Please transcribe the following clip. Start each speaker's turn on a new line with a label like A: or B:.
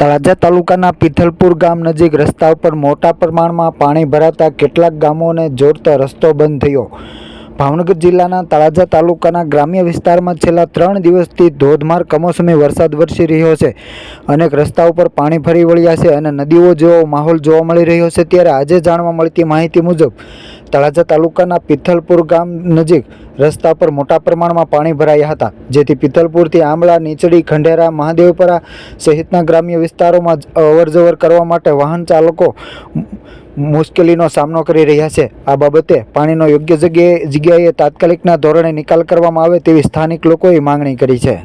A: તળાજા તાલુકાના પિથલપુર ગામ નજીક રસ્તા ઉપર મોટા પ્રમાણમાં પાણી ભરાતા કેટલાક ગામોને જોડતો રસ્તો બંધ થયો. ભાવનગર જિલ્લાના તળાજા તાલુકાના ગ્રામ્ય વિસ્તારમાં છેલ્લા ત્રણ દિવસથી ધોધમાર કમોસમી વરસાદ વરસી રહ્યો છે. અનેક રસ્તા ઉપર પાણી ફરી વળ્યા છે અને નદીઓ જેવો માહોલ જોવા મળી રહ્યો છે ત્યારે આજે જાણવા મળતી માહિતી મુજબ તળાજા તાલુકાના પિથલપુર ગામ નજીક રસ્તા પર મોટા પ્રમાણમાં પાણી ભરાયા હતા. જેથી પિથલપુરથી આંબળા, નીચડી, ખંડેરા, મહાદેવપરા સહિતના ગ્રામ્ય વિસ્તારોમાં અવરજવર કરવા માટે વાહન ચાલકો મુશ્કેલીનો સામનો કરી રહ્યા છે. આ બાબતે પાણીનો યોગ્ય જગ્યાએ જગ્યાએ તાત્કાલિકના ધોરણે નિકાલ કરવામાં આવે તેવી સ્થાનિક લોકોએ માંગણી કરી છે.